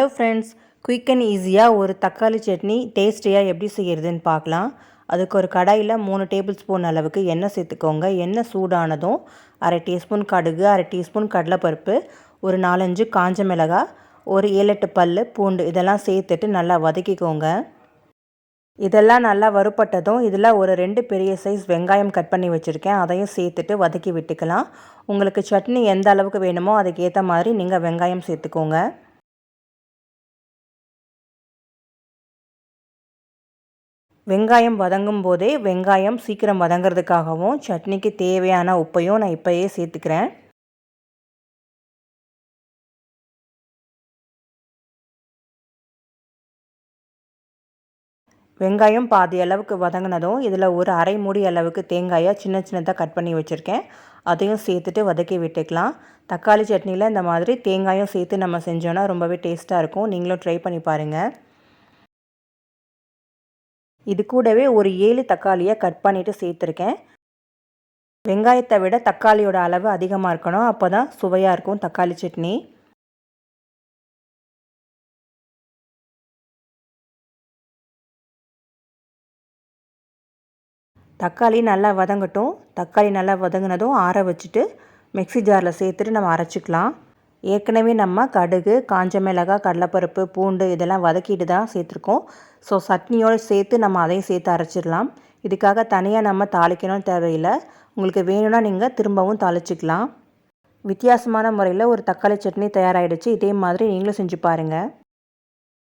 Hello friends quick and ஈஸியாக ஒரு தக்காளி சட்னி டேஸ்டியாக எப்படி செய்கிறதுன்னு பார்க்கலாம். அதுக்கு ஒரு கடாயில் மூணு டேபிள் ஸ்பூன் அளவுக்கு எண்ணெய் சேர்த்துக்கோங்க. எண்ணெய் சூடானதும் அரை டீஸ்பூன் கடுகு அரை டீஸ்பூன் கடலைப்பருப்பு ஒரு நாலஞ்சு காஞ்ச மிளகாய் ஒரு ஏழெட்டு பல் பூண்டு இதெல்லாம் சேர்த்துட்டு நல்லா வதக்கிக்கோங்க. இதெல்லாம் நல்லா வறுப்பட்டதும் இதில் ஒரு ரெண்டு பெரிய சைஸ் வெங்காயம் கட் பண்ணி வச்சுருக்கேன். அதையும் சேர்த்துட்டு வதக்கி விட்டுக்கலாம். உங்களுக்கு சட்னி எந்த அளவுக்கு வேணுமோ அதுக்கேற்ற மாதிரி நீங்கள் வெங்காயம் சேர்த்துக்கோங்க. வெங்காயம் வதங்கும் போதே வெங்காயம் சீக்கிரம் வதங்கிறதுக்காகவும் சட்னிக்கு தேவையான உப்பையும் நான் இப்போயே சேர்த்துக்கிறேன். வெங்காயம் பாதி அளவுக்கு வதங்கினதும் இதில் ஒரு அரை மூடி அளவுக்கு தேங்காயை சின்ன சின்னதாக கட் பண்ணி வச்சுருக்கேன். அதையும் சேர்த்துட்டு வதக்கி விட்டுக்கலாம். தக்காளி சட்னியில் இந்த மாதிரி தேங்காயும் சேர்த்து நம்ம செஞ்சோன்னா ரொம்பவே டேஸ்ட்டாக இருக்கும். நீங்களும் ட்ரை பண்ணி பாருங்கள் இது கூடவே ஒரு ஏழு தக்காளியை கட் பண்ணிவிட்டு சேர்த்துருக்கேன். வெங்காயத்தை விட தக்காளியோட அளவு அதிகமாக இருக்கணும். அப்போ தான் சுவையாக இருக்கும் தக்காளி சட்னி. தக்காளி நல்லா வதங்கட்டும். தக்காளி நல்லா வதங்கினதும் ஆற வச்சுட்டு மிக்சி ஜாரில் சேர்த்துட்டு நம்ம அரைச்சிக்கலாம். ஏற்கனவே நம்ம கடுகு காஞ்ச மிளகாய் கடலைப்பருப்பு பூண்டு இதெல்லாம் வதக்கிட்டு தான் சேர்த்துருக்கோம். ஸோ சட்னியோடு சேர்த்து நம்ம அதையும் சேர்த்து அரைச்சிடலாம். இதுக்காக தனியாக நம்ம தாளிக்கணும்னு தேவையில்லை. உங்களுக்கு வேணும்னா நீங்கள் திரும்பவும் தாளிச்சிக்கலாம். வித்தியாசமான முறையில் ஒரு தக்காளி சட்னி தயாராகிடுச்சு இதே மாதிரி நீங்களும் செஞ்சு பாருங்கள்